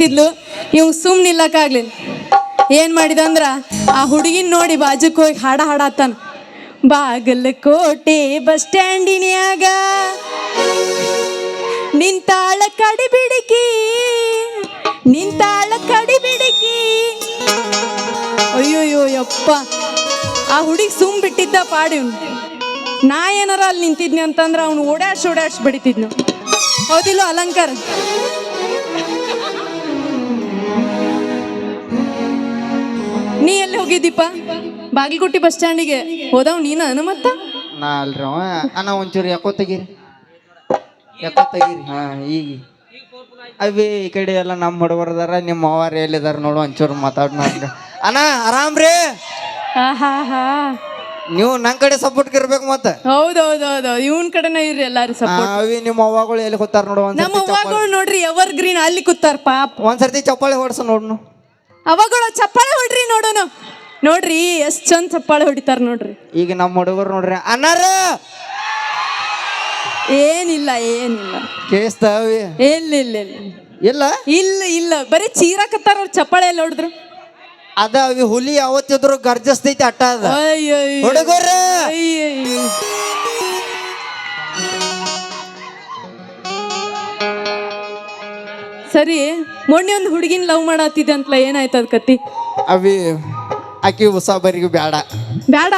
ನಿಂತಿದ್ಲು ಇವ್ ಸುಮ್ ನಿಲ್ಲಕ್ಕಾಗ್ಲಿಲ್ಲ ಏನ್ ಮಾಡಿದ ಅಂದ್ರ, ಆ ಹುಡುಗಿನ ನೋಡಿ ಬಾಜುಕ್ ಹೋಗಿ ಹಾಡ ಹಾಡತ್ತಾನ. ಬಾಗಲಕೋಟೆ ಬಸ್ ಸ್ಟ್ಯಾಂಡಿನ್ಯಾಗ ನಿಂತಾಳ ಕಡಿ ಬಿಡಿಕಿ ನಿಂತಾಳ ಕಡಿ ಬಿಡಿಕಿ ಅಯ್ಯೋಯ್ಯೋ ಯಪ್ಪ. ಆ ಹುಡುಗಿ ಸುಮ್ ಬಿಟ್ಟಿದ್ದ ಪಾಡಿ ಅವ್ನು ನಾ ಏನಾರ ಅಲ್ಲಿ ನಿಂತಿದ್ನಿ ಅಂತಂದ್ರೆ ಅವನು ಓಡಾಡ್ಸಿ ಓಡಾಡ್ಸಿ ಬಿಡ್ತಿದ್ನು. ಹೌದಿಲ್ಲ ಅಲಂಕಾರ? ನೀ ಎಲ್ಲಿ ಹೋಗಿದ್ದೀಪ ಬಾಗಲಕೋಟೆ ಬಸ್ ಸ್ಟ್ಯಾಂಡಿಗೆ ಹೋದವ್ ನೀನ ಅನು ಮತ್ತ? ನಾ ಅಲ್ರಿ ಅವ. ಅಣ್ಣ ಒಂಚೂರು ಯಾಕೋ ತೆಗೀರಿ. ಯಾಕೋ ತೆಗೀರಿ. ಹಾ ಈಗ. ಅವೇ ಈ ಕಡೆ ಎಲ್ಲ ನಮ್ಮ ಹುಡುಗರದಾರ ನಿಮ್ಮ ಅವ್ವಾರ ಎಲ್ಲಿದಾರ ನೋಡು ಒಂಚೂರು ಮಾತಾಡ್ ನೋಡ್ರಿ. ಅಣ್ಣ ಆರಾಮ್ ರೀ? ನೀವು ನನ್ನ ಕಡೆ ಸಪೋರ್ಟ್ ಇರ್ಬೇಕು ಮತ್ತೆ? ಹೌದೌದೌದು ಇವನ್ ಕಡೆನ ಇರ್ರಿ ಎಲ್ಲಾರು ಆ, ಸಪೋರ್ಟ್ ಅವಿ ನಿಮ್ಮ ಅವ್ವಗಳು ಎಲ್ಲಿ ಕೂತಾರ ನೋಡು ನಮ್ಮ ಒಂದ್ಸರ್ತಿ ಚಪ್ಪಾಳೆ. ಅವ್ವಗಳು ನೋಡ್ರಿ ಎವರ್ ಗ್ರೀನ್ ಅಲ್ಲಿ ಕೂತಾರ ಪಾಪ. ಒಂದ್ಸರ್ತಿ ಚಪ್ಪಾಳೆ ಹೊಡ್ಸ ನೋಡ್ನು. ಅವಾಗಳು ಚಪ್ಪಾಳೆ ಹೊಡ್ರಿ ನೋಡೋನು. ನೋಡ್ರಿ ಎಷ್ಟ್ ಚಂದ ಚಪ್ಪಾಳೆ ಹೊಡಿತಾರ ನೋಡ್ರಿ. ಈಗ ನಮ್ಮ ಹುಡುಗರು ನೋಡ್ರಿ ಅನಾರ ಏನಿಲ್ಲ ಏನಿಲ್ಲ. ಕೇಸ್ತ ಅವಿ ಇಲ್ಲ ಇಲ್ಲ ಇಲ್ಲ. ಇಲ್ಲ? ಇಲ್ಲ ಇಲ್ಲ. ಬರೀ ಚೀರಾಕತ್ತಾರ ಅವ್ರು ಚಪ್ಪಾಳೆ ಎಲ್ಲ ಹೊಡೆದ್ರು? ಅದ ಅವಿ ಹುಲಿ ಯಾವತ್ತಿದ್ರು ಗರ್ಜಸ್ತೈತಿ ಅಟ್ಟ ಅದ. ಹುಡುಗರು! ಹುಡುಗರ ಸರಿ ಮೊನ್ನೆ ಒಂದು ಹುಡುಗಿನ ಲವ್ ಮಾಡತ್ತಿದ್ದೆ ಅಂತಲ ಏನಾಯ್ತು ಅದ್ ಕತ್ತಿ? ಅವಿ ಆಕಿ ಉಸಾಬರಿಗೂ ಬೇಡ ಬ್ಯಾಡ. ಬ್ಯಾಡ?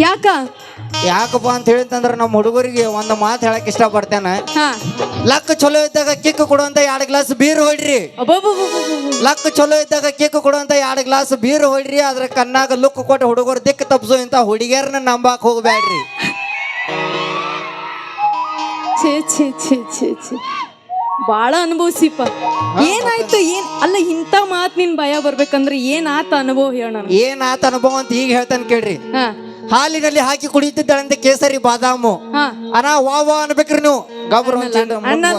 ಯಾಕ? ಯಾಕಪ್ಪ ಅಂತ ಹೇಳಿತಂದ್ರೆ ನಮ್ಮ ಹುಡುಗರಿಗೆ ಒಂದು ಮಾತು ಹೇಳಕ್ ಇಷ್ಟಪಡ್ತೇನೆ. ಹಾ. ಲಕ್ ಚಲೋ ಇದ್ದಾಗ ಕಿಕ್ ಕೊಡುವಂತ ಎರಡು ಗ್ಲಾಸ್ ಬೀರ್ ಹೊಡ್ರಿ ಅಬ್ಬಬ್ಬಬ್ಬಬ್ಬಬ್ಬ. ಲಕ್ ಚಲೋ ಇದ್ದಾಗ ಕಿಕ್ ಕೊಡುವಂತ ಎರಡು ಗ್ಲಾಸ್ ಬೀರ್ ಹೊಡ್ರಿ ಅದ್ರ ಕಣ್ಣಾಗ ಲುಕ್ ಕೊಟ್ಟು ಹುಡುಗರು ದಿಕ್ ತಪ್ಸೋ ಇಂತ ಹುಡುಗಿಯರ್ನ ನಂಬಾಕ್ ಹೋಗ್ಬ್ಯಾಡ್ರಿ. ಛೇ ಛೇ ಛೇ ಛೇ ಛೇ. ಬಾಳ ಅನುಭವಿಸಿಪ್ಪ. ಏನಾಯ್ತು? ಏನ್ ಅಲ್ಲ ಇಂಥ ಮಾತ್ ನಿನ್ ಭಯ ಬರ್ಬೇಕಂದ್ರೆ ಏನ್ ಆತ ಅನುಭವ ಹೇಳ ಏನ್ ಆತ ಅನುಭವ ಅಂತ ಈಗ ಹೇಳ್ತಾನೆ ಕೇಳ್ರಿ. ಹಾಲಿನಲ್ಲಿ ಹಾಕಿ ಕುಡಿಯುತ್ತಿದ್ದಾಳಂತೆ ಕೇಸರಿ ಬಾದಾಮು. ಅಣ್ಣ ವಾ ವಾ ಅನ್ಬೇಕ್ರಿ ನೀವು. ಗಬ್ರ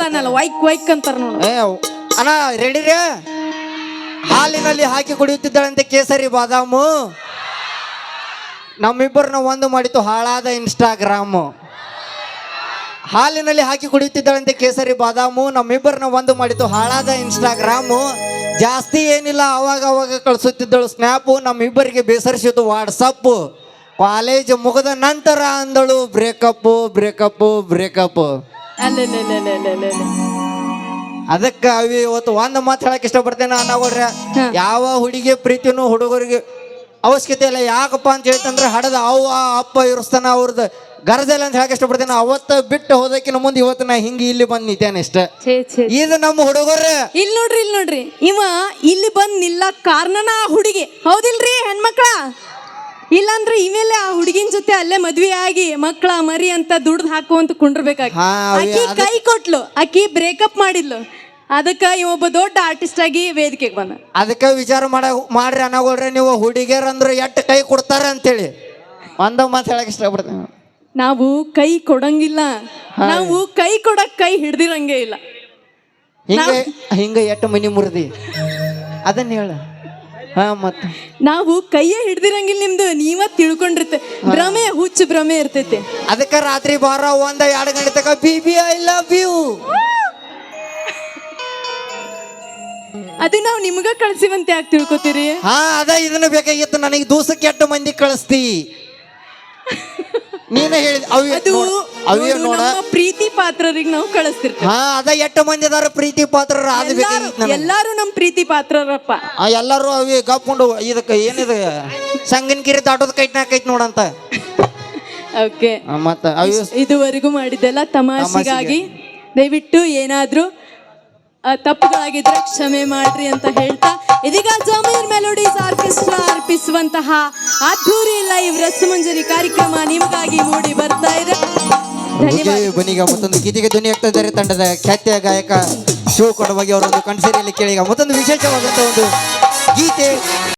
ಅನ್ನಲ್ಲ ವೈಕ್ ವೈಕ್ ಅಂತಾರ ನೋಡಿ. ಅಣ್ಣ ರೆಡಿ ರೇ ಹಾಲಿನಲ್ಲಿ ಹಾಕಿ ಕುಡಿಯುತ್ತಿದ್ದಾಳಂತೆ ಕೇಸರಿ ಬಾದಾಮು. ನಮ್ಮಿಬ್ಬರನ್ನ ಒಂದು ಮಾಡಿತ್ತು ಹಾಳಾದ ಇನ್ಸ್ಟಾಗ್ರಾಮು ಹಾಲಿನಲ್ಲಿ ಹಾಕಿ ಕುಡಿಯುತ್ತಿದ್ದಾಳಂತೆ ಕೇಸರಿ ಬಾದಾಮು ನಮ್ಮಿಬ್ಬರನ್ನ ಒಂದು ಮಾಡಿತು ಹಾಳಾದ ಇನ್ಸ್ಟಾಗ್ರಾಮು ಜಾಸ್ತಿ ಏನಿಲ್ಲ ಅವಾಗ ಅವಾಗ ಕಳಿಸುತ್ತಿದ್ದಳು ಸ್ನ್ಯಾಪು ನಮ್ಮಿಬ್ಬರಿಗೆ ಬೇಸರಿಸಿತು ವಾಟ್ಸಪ್ಪು ಕಾಲೇಜ್ ಮುಗಿದ ನಂತರ ಅಂದಳು ಬ್ರೇಕಪ್ಪು ಬ್ರೇಕಪ್ಪು ಬ್ರೇಕಪ್ಪು ಅದಕ್ಕೆ ಅವಿ ಇವತ್ತು ಒಂದು ಮಾತು ಹೇಳಕ್ ಇಷ್ಟಪಡ್ತೇನೆ ಅನ್ನೋಡ್ರೆ ಯಾವ ಹುಡುಗಿ ಪ್ರೀತಿನೂ ಹುಡುಗರಿಗೆ ಅವಶ್ಯಕತೆ ಇಲ್ಲ. ಯಾಕಪ್ಪ ಅಂತ ಹೇಳ್ತಂದ್ರೆ ಹಡದ ಅವ್ವ ಅಪ್ಪ ಇರಿಸ್ತಾನ ಅವ್ರದ್ದು. ಗರಜಲ್ಲ ಅಂತ ಹೇಳಕ್ ಇಷ್ಟಪಡ್ತೇನೆ. ಅವತ್ತ ಬಿಟ್ಟು ಹೋದಕ್ಕಿನ ಮುಂದೆ ಇವತ್ತು ನಾ ಹಿಂಗೆ ಇಲ್ಲಿ ಬಂದು ನಿಂತೇನೆ ಇಷ್ಟ. ಛೇ ಛೇ ಇದು ನಮ್ಮ ಹುಡುಗರು. ಇಲ್ಲಿ ನೋಡ್ರಿ ಇಲ್ಲಿ ನೋಡ್ರಿ. ಇವ ಇಲ್ಲಿ ಬಂದ್ ನಿಲ್ಲ ಕಾರಣನ ಆ ಹುಡುಗಿ. ಹೌದಿಲ್ರಿ ಹೆಣ್ಮಕ್ಳ? ಇಲ್ಲಾಂದ್ರೆ ಇವೆಲ್ಲ ಆ ಹುಡುಗಿನ ಜೊತೆ ಅಲ್ಲೇ ಮದ್ವೆ ಆಗಿ ಮಕ್ಳ ಮರಿ ಅಂತ ದುಡ್ದು ಹಾಕುವಂತ ಕುಂಡ್ರಬೇಕಾಗಿ. ಹಾ, ಅವಿ ಆಕಿ ಕೈ ಕೊಟ್ಲು. ಆಕಿ ಬ್ರೇಕಪ್ ಮಾಡಿದ್ಲು. ಅದಕ್ಕ ಒಬ್ಬ ದೊಡ್ಡ ಆರ್ಟಿಸ್ಟ್ ಆಗಿ ವೇದಿಕೆಗೆ ಬಂದ. ಅದಕ್ಕೆ ವಿಚಾರ ಮಾಡ ಮಾಡ್ರಿ ಅನ್ನಗೋಳ್ರಿ ನೀವು ಹುಡುಗಿಯರಂದ್ರೆ ಎಟ್ಟು ಕೈ ಕೊಡ್ತಾರ ಅಂತೇಳಿ ಒಂದ ಮಾತು ಹೇಳಕ್ ಇಷ್ಟಪಡ್ತೇನೆ. ನಾವು ಕೈ ಕೊಡಂಗಿಲ್ಲ. ನಾವು ಕೈ ಕೊಡಕ್ ಕೈ ಹಿಡ್ದಿರಂಗೆ ಇಲ್ಲ. ಹಿಂಗೆ ಹಿಂಗೆ ಎಟ್ಟು ಮನಿ ಮುರಿದಿ. ಅದನ್ನ ಹೇಳ. ಹಾ ಮತ್ತೆ. ನಾವು ಕೈಯೇ ಹಿಡ್ದಿರಂಗಿಲ್ಲ ನಿಮ್ದು ನೀವ ತಿಳ್ಕೊಂಡಿರ್ತೆ. ಭ್ರಮೆ ಹುಚ್ಚು ಭ್ರಮೆ ಇರ್ತೈತೆ. ಅದಕ್ಕೆ ರಾತ್ರಿ ಬಾರ ಒಂದ ಎರಡು ಗಂಟೆ ತಕ B B I love you ಅದು ನಾವು ನಿಮ್ಗ ಕಳ್ಸಿವಂತೆ ಯಾಕೆ ತಿಳ್ಕೊತೀರಿ? ಹಾ ಅದ ಇದನ್ನ ಬೇಕಾಗಿತ್ತು. ನನಗೆ ದೂಸಕ್ಕೆ ಎಟ್ಟು ಮಂದಿ ಕಳಿಸ್ತಿ. ನೀನೇ ಹೇಳಿದ ಅದು ಅವಿ ನೋಡ ನಮ್ಮ ಪ್ರೀತಿ ಪಾತ್ರರಿಗೆ ನಾವು ಕಳಿಸ್ತಿರ್ತೀವಿ. ಹಾ ಅದ ಎಷ್ಟು ಮಂದಿ ಅದಾರ ಪ್ರೀತಿ ಪಾತ್ರ ಅದು ಬೇಕಾಗಿತ್ತು ನನಗೆ ಎಲ್ಲಾರು ನಮ್ಮ ಪ್ರೀತಿ ಪಾತ್ರರಪ್ಪ. ಆ, ಎಲ್ಲರೂ ಅವಿ ಗಪ್ಕೊಂಡು ಇದಕ್ಕೆ ಏನಿದೆ? ಕಿರಿ ದಾಟೋದ್ ಕೈಟ್ನಾಕೈತ್ ನೋಡಂತ ಓಕೆ ಆ, ಮತ್ತ ಅವಿ ಇದುವರೆಗೂ ಮಾಡಿದ್ದೆಲ್ಲ ತಮಾಷೆಗಾಗಿ ದಯವಿಟ್ಟು ಏನಾದ್ರೂ ಆ, ತಪ್ಪುಗಳಾಗಿದ್ರೆ ಕ್ಷಮೆ ಮಾಡ್ರಿ ಅಂತ ಹೇಳ್ತಾ ಇದೀಗ ಜಮೀರ್ ಮೆಲೋಡೀಸ್ ಆರ್ಕೆಸ್ಟ್ರಾ ಅರ್ಪಿಸುವಂತಹ ಅದ್ಧೂರಿ ಲೈವ್ ರಸಮಂಜರಿ ಕಾರ್ಯಕ್ರಮ ನಿಮಗಾಗಿ ಮೂಡಿ ಬರ್ತಾ ಇದೆ. ಬನ್ನಿಗ ಮತ್ತೊಂದು ಗೀತೆಗೆ ಧ್ವನಿ ಆಗ್ತಾ ಇದ್ದಾರೆ. ತಂಡದ ಖ್ಯಾತಿಯ ಗಾಯಕ ಶಿವ ಕೊಡವಾಗಿ ಅವರೊಂದು ಕಣ್ಸೇರಿಯಲ್ಲಿ ಕೇಳಿಗ ಮತ್ತೊಂದು ವಿಶೇಷವಾದಂತಹ ಒಂದು ಗೀತೆ.